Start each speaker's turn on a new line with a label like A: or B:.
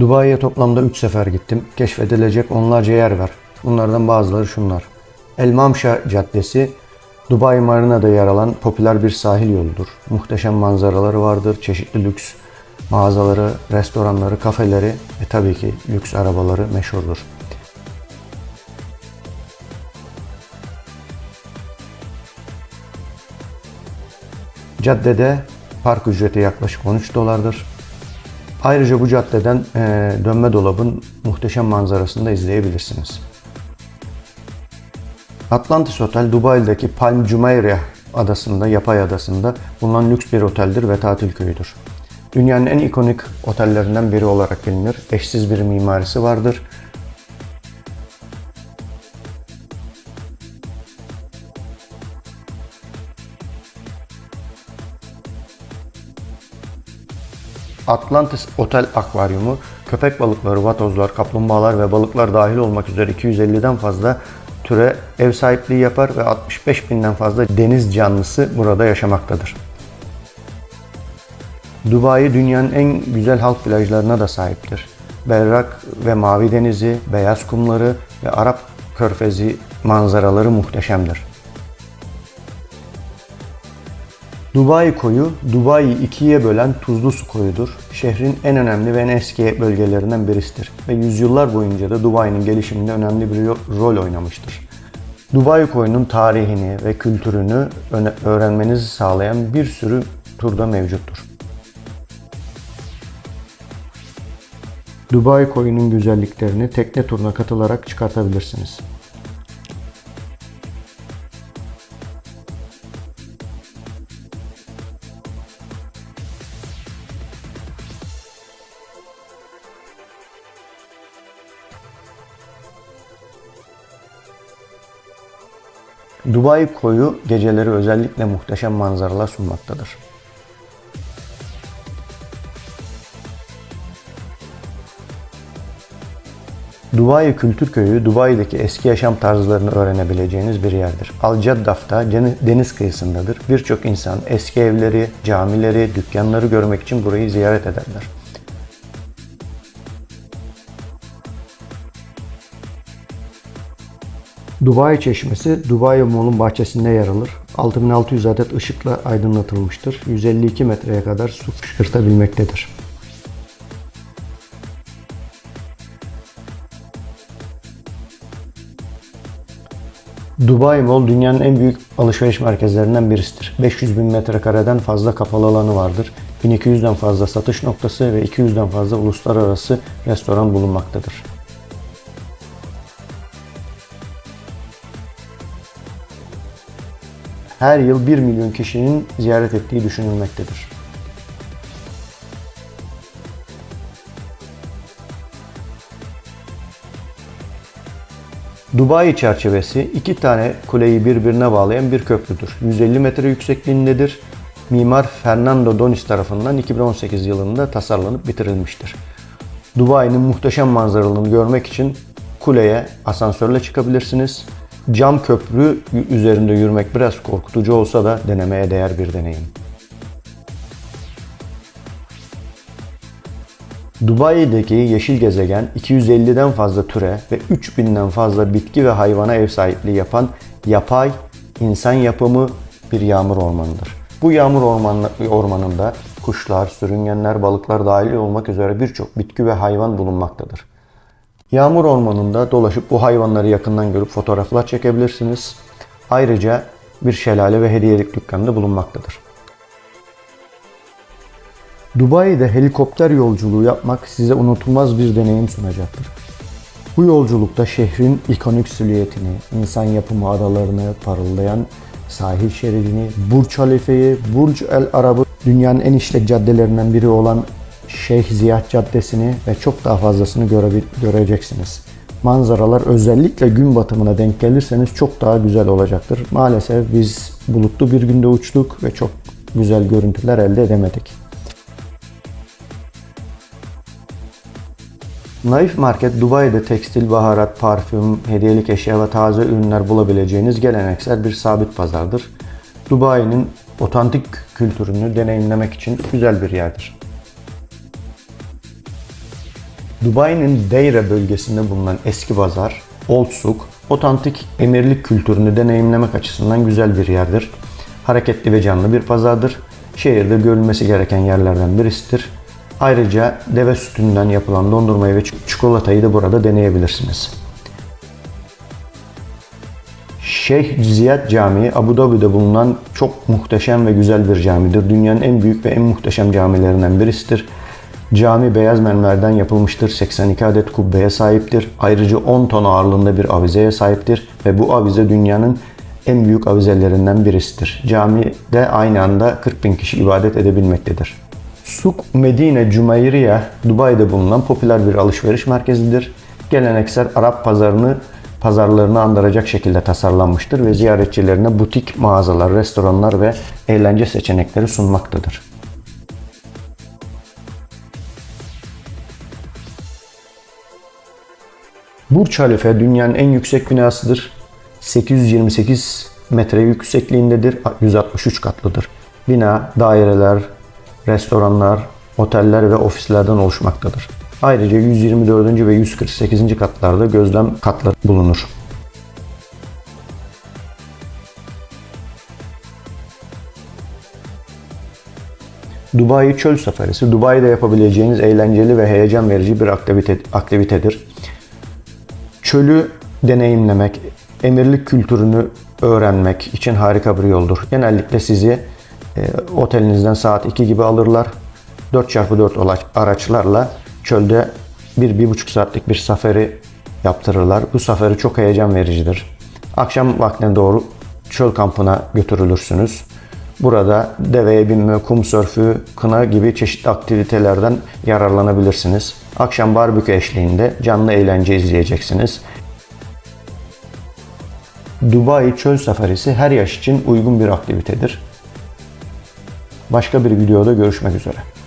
A: Dubai'ye toplamda 3 sefer gittim. Keşfedilecek onlarca yer var. Bunlardan bazıları şunlar. El Mamşa Caddesi, Dubai Marina'da yer alan popüler bir sahil yoludur. Muhteşem manzaraları vardır, çeşitli lüks mağazaları, restoranları, kafeleri ve tabii ki lüks arabaları meşhurdur. Caddede park ücreti yaklaşık 13 dolardır. Ayrıca bu caddeden eee, dönme dolabın muhteşem manzarasını da izleyebilirsiniz. Atlantis Otel Dubai'deki Palm Jumeirah adasında, yapay adasında bulunan lüks bir oteldir ve tatil köyüdür. Dünyanın en ikonik otellerinden biri olarak bilinir. Eşsiz bir mimarisi vardır. Atlantis Otel Akvaryumu köpek balıkları, vatozlar, kaplumbağalar ve balıklar dahil olmak üzere 250'den fazla türe ev sahipliği yapar ve 65 binden fazla deniz canlısı burada yaşamaktadır. Dubai dünyanın en güzel halk plajlarına da sahiptir. Berrak ve mavi denizi, beyaz kumları ve Arap körfezi manzaraları muhteşemdir. Dubai koyu, Dubai'yi ikiye bölen tuzlu su koyudur. Şehrin en önemli ve en eski bölgelerinden birisidir ve yüzyıllar boyunca da Dubai'nin gelişiminde önemli bir rol oynamıştır. Dubai koyunun tarihini ve kültürünü öğrenmenizi sağlayan bir sürü turda mevcuttur. Dubai koyunun güzelliklerini tekne turuna katılarak çıkartabilirsiniz. Dubai koyu geceleri özellikle muhteşem manzaralar sunmaktadır. Dubai Kültür Köyü, Dubai'deki eski yaşam tarzlarını öğrenebileceğiniz bir yerdir. Al Caddaf'ta deniz kıyısındadır. Birçok insan eski evleri, camileri, dükkanları görmek için burayı ziyaret ederler. Dubai Çeşmesi, Dubai Mall'un bahçesinde yer alır. 6600 adet ışıkla aydınlatılmıştır. 152 metreye kadar su fışkırtabilmektedir. Dubai Mall dünyanın en büyük alışveriş merkezlerinden birisidir. 500 bin metrekareden fazla kapalı alanı vardır. 1200'den fazla satış noktası ve 200'den fazla uluslararası restoran bulunmaktadır. Her yıl 1 milyon kişinin ziyaret ettiği düşünülmektedir. Dubai çerçevesi iki tane kuleyi birbirine bağlayan bir köprüdür. 150 metre yüksekliğindedir. Mimar Fernando Donis tarafından 2018 yılında tasarlanıp bitirilmiştir. Dubai'nin muhteşem manzaralarını görmek için kuleye asansörle çıkabilirsiniz. Cam köprü üzerinde yürümek biraz korkutucu olsa da denemeye değer bir deneyim. Dubai'deki yeşil gezegen 250'den fazla türe ve 3000'den fazla bitki ve hayvana ev sahipliği yapan yapay, insan yapımı bir yağmur ormanıdır. Bu yağmur ormanı, ormanında kuşlar, sürüngenler, balıklar dahil olmak üzere birçok bitki ve hayvan bulunmaktadır. Yağmur ormanında dolaşıp bu hayvanları yakından görüp fotoğraflar çekebilirsiniz. Ayrıca bir şelale ve hediyelik dükkanı da bulunmaktadır. Dubai'de helikopter yolculuğu yapmak size unutulmaz bir deneyim sunacaktır. Bu yolculukta şehrin ikonik silüetini, insan yapımı adalarını, parıldayan sahil şeridini, Burç Halife'yi, Burç El Arab'ı, dünyanın en işlek caddelerinden biri olan Şeyh Ziyad Caddesi'ni ve çok daha fazlasını görebil- göreceksiniz. Manzaralar özellikle gün batımına denk gelirseniz çok daha güzel olacaktır. Maalesef biz bulutlu bir günde uçtuk ve çok güzel görüntüler elde edemedik. Naif Market, Dubai'de tekstil, baharat, parfüm, hediyelik eşya ve taze ürünler bulabileceğiniz geleneksel bir sabit pazardır. Dubai'nin otantik kültürünü deneyimlemek için güzel bir yerdir. Dubai'nin Deire bölgesinde bulunan eski pazar, Old Souk, otantik emirlik kültürünü deneyimlemek açısından güzel bir yerdir. Hareketli ve canlı bir pazardır. Şehirde görülmesi gereken yerlerden birisidir. Ayrıca deve sütünden yapılan dondurmayı ve çikolatayı da burada deneyebilirsiniz. Şeyh Ziyad Camii Abu Dhabi'de bulunan çok muhteşem ve güzel bir camidir. Dünyanın en büyük ve en muhteşem camilerinden birisidir. Cami beyaz mermerden yapılmıştır. 82 adet kubbeye sahiptir. Ayrıca 10 ton ağırlığında bir avizeye sahiptir ve bu avize dünyanın en büyük avizelerinden birisidir. Camide aynı anda 40 bin kişi ibadet edebilmektedir. Suk Medine Cumeyriye, Dubai'de bulunan popüler bir alışveriş merkezidir. Geleneksel Arap pazarını pazarlarını andıracak şekilde tasarlanmıştır ve ziyaretçilerine butik mağazalar, restoranlar ve eğlence seçenekleri sunmaktadır. Burç Halife dünyanın en yüksek binasıdır. 828 metre yüksekliğindedir. 163 katlıdır. Bina daireler, restoranlar, oteller ve ofislerden oluşmaktadır. Ayrıca 124. ve 148. katlarda gözlem katları bulunur. Dubai Çöl Safarisi, Dubai'de yapabileceğiniz eğlenceli ve heyecan verici bir aktivite, aktivitedir. Çölü deneyimlemek, emirlik kültürünü öğrenmek için harika bir yoldur. Genellikle sizi e, otelinizden saat 2 gibi alırlar. 4x4 araçlarla çölde 1-1,5 saatlik bir safari yaptırırlar. Bu safari çok heyecan vericidir. Akşam vaktine doğru çöl kampına götürülürsünüz. Burada deveye binme, kum sörfü, kına gibi çeşitli aktivitelerden yararlanabilirsiniz. Akşam barbekü eşliğinde canlı eğlence izleyeceksiniz. Dubai çöl safarisi her yaş için uygun bir aktivitedir. Başka bir videoda görüşmek üzere.